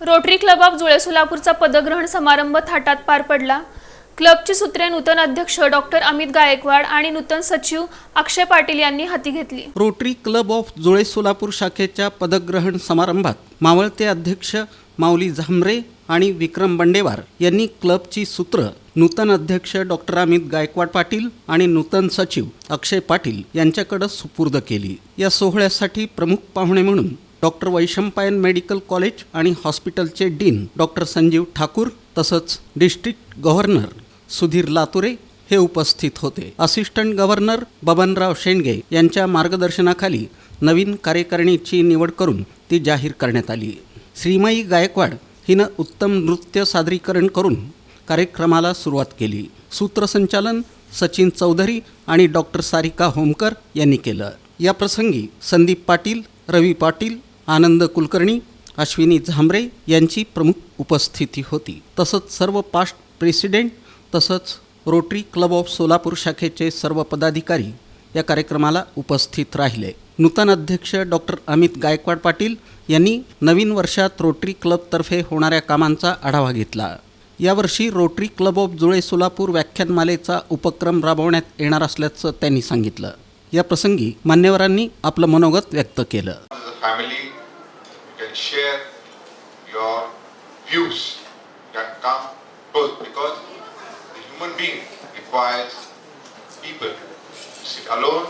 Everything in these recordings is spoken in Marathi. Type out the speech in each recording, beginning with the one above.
रोटरी क्लब ऑफ जुळे सोलापूरचा पदग्रहण समारंभ थाटात पार पडला. क्लबची सूत्रे नूतन अध्यक्ष डॉक्टर अमित गायकवाड आणि नूतन सचिव अक्षय पाटील यांनी हाती घेतली. Rotary club of Jule Solapur शाखेच्या पदग्रहण समारंभात मावळते अध्यक्ष माऊली झांबरे आणि विक्रम बंडेवार यांनी क्लबची सूत्र नूतन अध्यक्ष डॉक्टर अमित गायकवाड पाटील आणि नूतन सचिव अक्षय पाटील यांच्याकडे सुपूर्द केली. या सोहळ्यासाठी प्रमुख पाहुणे म्हणून डॉक्टर वैशंपायन मेडिकल कॉलेज आणि हॉस्पिटलचे डीन डॉक्टर संजीव ठाकूर तसंच डिस्ट्रिक्ट गव्हर्नर सुधीर लातुरे हे उपस्थित होते. असिस्टंट गव्हर्नर बबनराव शेंडगे यांच्या मार्गदर्शनाखाली नवीन कार्यकारिणीची निवड करून ती जाहीर करण्यात आली. श्रीमयी गायकवाड हिनं उत्तम नृत्य सादरीकरण करून कार्यक्रमाला सुरुवात केली. सूत्रसंचालन सचिन चौधरी आणि डॉक्टर सारिका होमकर यांनी केलं. या प्रसंगी संदीप पाटील रवी पाटील आनंद कुलकर्णी अश्विनी झांबरे यांची प्रमुख उपस्थिती होती. तसंच सर्व पास्ट प्रेसिडेंट तसंच रोटरी क्लब ऑफ सोलापूर शाखेचे सर्व पदाधिकारी या कार्यक्रमाला उपस्थित राहिले. नूतन अध्यक्ष डॉक्टर अमित गायकवाड पाटील यांनी नवीन वर्षात रोटरी क्लबतर्फे होणाऱ्या कामांचा आढावा घेतला. यावर्षी Rotary club of Jule Solapur व्याख्यानमालेचा उपक्रम राबवण्यात येणार असल्याचं त्यांनी सांगितलं. या प्रसंगी मान्यवरांनी आपलं मनोगत व्यक्त केलं. Family, you can share your views, you can come both because the human being requires people. Sit alone,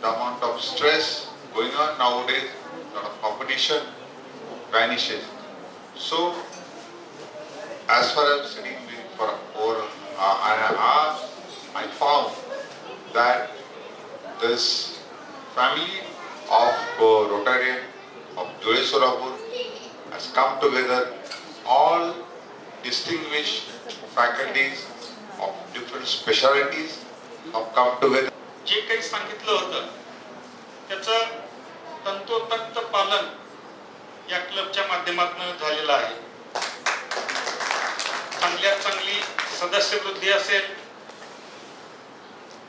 the amount of stress going on nowadays, lot of competition vanishes. So, as far as sitting for over uh, an hour, I found that this family Rotarian of Jure has come together. All distinguished faculties of different specialities have come together. जे काही सांगितलं होतं त्याचं तंतोतंत पालन या क्लबच्या माध्यमातून झालेलं आहे चांगल्यात चांगली सदस्य वृद्धी असेल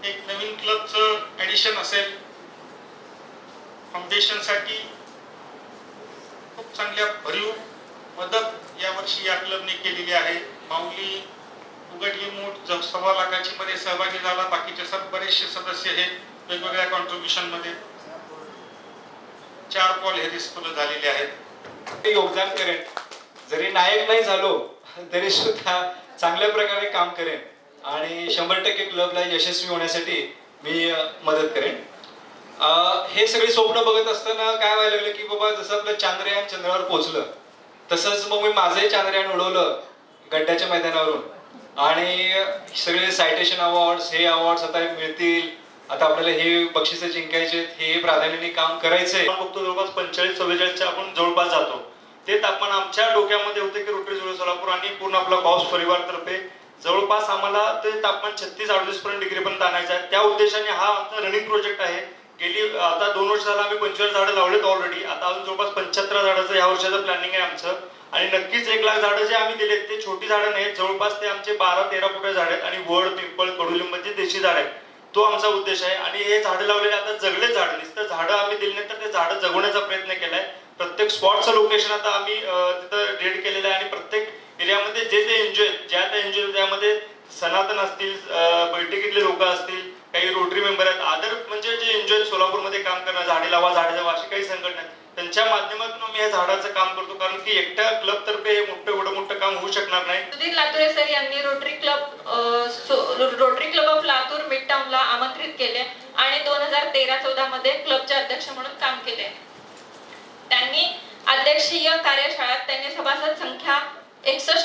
एक नवीन क्लबचं ऍडिशन असेल फाउंडेशनसाठी खूप चांगल्या भरीव मदत यावर्षी या क्लबने केलेली आहे. माऊली उघडली मूठ सव्वा लाखाची मध्ये सहभागी झाला. बाकीचे सब बरेचसे सदस्य हे वेगवेगळ्या कॉन्ट्रीब्युशनमध्ये चार कॉल हे रिस्कफुल झालेले आहेत. ते योगदान करेन. जरी नायक नाही झालो तरी सुद्धा चांगल्या प्रकारे काम करेन. आणि शंभर टक्के क्लबला यशस्वी होण्यासाठी मी मदत करेन. हे सगळे स्वप्न बघत असताना काय व्हायला लागलं की बाबा जसं आपलं चांद्रयान चंद्रावर पोहोचलं तसंच मग मी माझंही चांद्रयान उडवलं गड्ड्याच्या मैदानावरून. आणि सगळे सायटेशन अवॉर्ड्स हे अवॉर्ड्स आता मिळतील. आता आपल्याला हे बक्षिसं जिंकायचे हे प्राधान्याने काम करायचंय. आपण बघतो जवळपास पंचेचाळीस चव्वेचाळीसच्या आपण जवळपास जातो. ते तापमान आमच्या डोक्यामध्ये होते की रोटरी जुळे सोलापूर आणि पूर्ण आपला कॉस परिवारतर्फे. जवळपास आम्हाला ते तापमान छत्तीस अडतीस पर्यंत डिग्री पर्यंत आणायचं आहे. त्या उद्देशाने हा आमचा रनिंग प्रोजेक्ट आहे. गेली आता दोन वर्ष झाला आम्ही पंचवीस झाडं लावलेत ऑलरेडी आता अजून जवळपास पंच्याहत्तर झाडाचं या वर्षाचं प्लॅनिंग आहे आमचं. आणि नक्कीच एक लाख झाडं जे आम्ही दिलेत ते छोटी झाडं नाहीत. जवळपास ते आमचे बारा तेरा फुटे झाड आहेत. आणि वड पिंपळ कडुलिंबाचे देशी झाड आहेत. तो आमचा उद्देश आहे. आणि हे झाडं लावलेले आता जगले झाड. नुसतं झाडं आम्ही दिली नाही तर ते झाडं जगवण्याचा प्रयत्न केलाय. प्रत्येक स्पॉटचं लोकेशन आता आम्ही तिथं रेड केलेलं आहे. आणि प्रत्येक एरियामध्ये जे जे एन्जॉय ज्या त्या एन्जॉय त्यामध्ये सनातन असतील बैठकीतले लोक असतील काही रोटरी मेंबर आहेत आदर म्हणजे जे एन्जॉय सोलापूरमध्ये काम करणं झाडे लावा झाडे लावा अशी काही संघटना आहेत. त्यांच्या माध्यमातून मी या झाडाचं काम करतो कारण की एकट्या क्लब तर्फे हे मोठं एवढं मोठं काम होऊ शकणार नाही. सुधीर लातुरे सर यांनी Rotary club Rotary club of Latur mid टाउनला आमंत्रित केले आणि दोन हजार तेरा चौदा मध्ये क्लबचे अध्यक्ष म्हणून काम केले. त्यांनी अध्यक्षीय कार्यशाळेत त्यांनी सभासद संख्या एकसष्ट